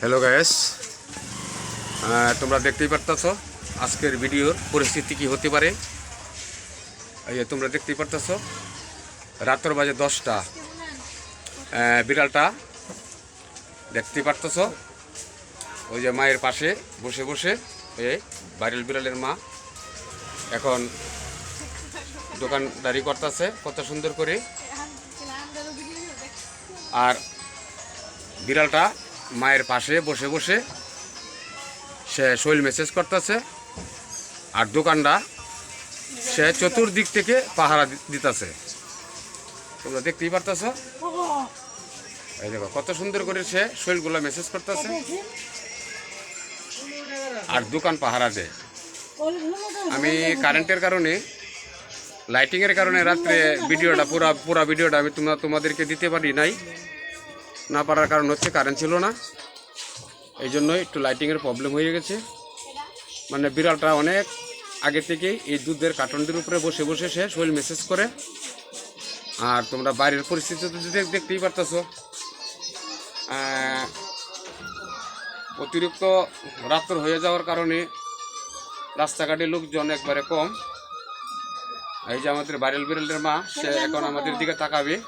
Hello gas তোমরা দেখতেই পারতেছ আজকের ভিডিওর পরিস্থিতি কি হতে পারে। তোমরা দেখতেই পারতেছ, রাতের বাজে দশটা। বিড়ালটা দেখতেই পারতেছ, ওই যে মায়ের পাশে বসে বসে, এই ভাইরাল বিড়ালের মা এখন দোকানদারি করতেছে, কত সুন্দর করে। আর বিড়ালটা মায়ের পাশে বসে বসে সে শৈল মেসেজ করতেছে। আর দোকানটা সে চতুর্দিক থেকে পাহারা দিতেছে। তোমরা দেখতেই পারতেছ? এই দেখো, কত সুন্দর করে সে শৈলগুলো মেসেজ করতেছে। আর দোকান পাহারা দেয়। আমি কারেন্টের কারণে লাইটিংয়ের কারণে রাত্রে ভিডিওটা, পুরা পুরা ভিডিওটা আমি তোমরা তোমাদেরকে দিতে পারি নাই। না পারার কারণ হচ্ছে কারেন্ট ছিল না। এই জন্য একটু লাইটিংয়ের প্রবলেম হয়ে গেছে। মানে বিড়ালটা অনেক আগে থেকেই এই দুধের কার্টনটির উপরে বসে বসে সে শরীর মেসেজ করে। আর তোমরা বাইরের পরিস্থিতি তো দেখ- দেখতেই পারতেছ। অতিরিক্ত রাত্র হয়ে যাওয়ার কারণে রাস্তাঘাটে লোকজন একবারে কম। এই যে আমাদের বাইরেল বিড়ালের মা, সে এখন আমাদের দিকে তাকাবে।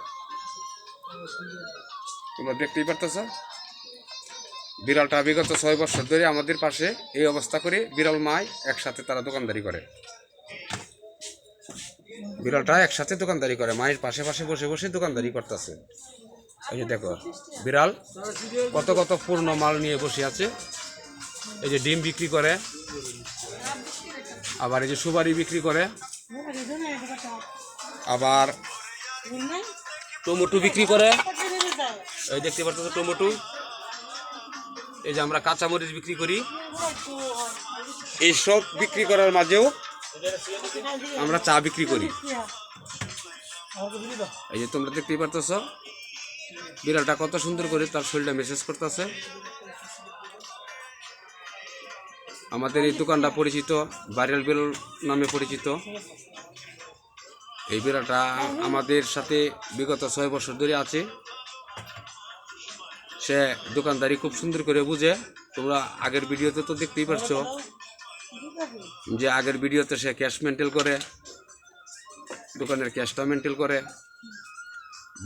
তোমরা দেখতেই পারতেছ। বিড়ালটা বিগত ছয় বছর ধরে আমাদের পাশে এই অবস্থা করে বিড়াল মায় একসাথে তারা দোকানদারি করে। বিড়ালটা একসাথে দোকানদারি করে, মায়ের পাশে পাশে বসে বসে দোকানদারি করতেছে। এই যে দেখো, বিড়াল কত কত পূর্ণ মাল নিয়ে বসে আছে। এই যে ডিম বিক্রি করে, আবার এই যে সুপারি বিক্রি করে, আবার টমেটো বিক্রি করে এই দেখতে পাচ্ছ টমেটো। এই যে আমরা কাঁচামরিচ বিক্রি করি। এই সব বিক্রি করার মাঝেও আমরা চা বিক্রি করি। এই যে তোমরা দেখতেই পারতেছ, বিড়ালটা কত সুন্দর করে তার শরীরটা মেসেজ করতেছে। আমাদের এই দোকানটা পরিচিত ভাইরাল বিড়াল নামে পরিচিত। এই বিড়ালটা আমাদের সাথে বিগত ছয় বছর ধরে আছে। সে দোকানদারি খুব সুন্দর করে বুঝে। তোমরা আগের ভিডিওতে তো দেখতেই পারছ যে আগের ভিডিওতে সে ক্যাশ মেন্টেল করে, দোকানের ক্যাশটা মেন্টেল করে,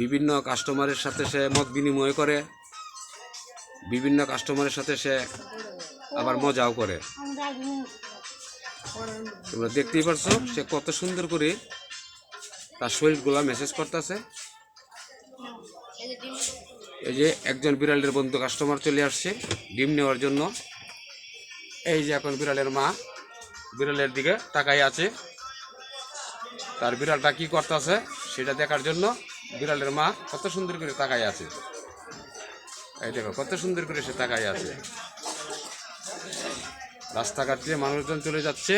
বিভিন্ন কাস্টমারের সাথে সে মত বিনিময় করে, বিভিন্ন কাস্টমারের সাথে সে আবার মজাও করে। তোমরা দেখতেই পারছ সে কত সুন্দর করে তার শরীরগুলা মেসেজ করতেছে। এই যে একজন বিড়ালের বন্ধু কাস্টমার চলে আসছে, ডিম নেওয়ার জন্য। এই যে এখন বিড়ালের মা, বিড়ালের দিকে তাকাই আছে। তার বিড়ালটা কি করতেছে সেটা দেখার জন্য বিড়ালের মা কত সুন্দর করে তাকাই আছে। এই দেখো, কত সুন্দর করে সে তাকাই আছে। রাস্তাঘাট দিয়ে মানুষজন চলে যাচ্ছে।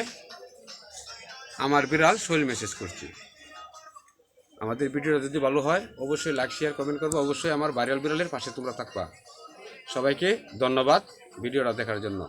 আমার বিড়াল শৈল মেসেজ করছে। আমাদের ভিডিওটা যদি ভালো হয়, অবশ্যই লাইক শেয়ার কমেন্ট করব। অবশ্যই আমার ভাইরাল বিড়ালের পাশে তোমরা থাকবা। সবাইকে ধন্যবাদ ভিডিওটা দেখার জন্য।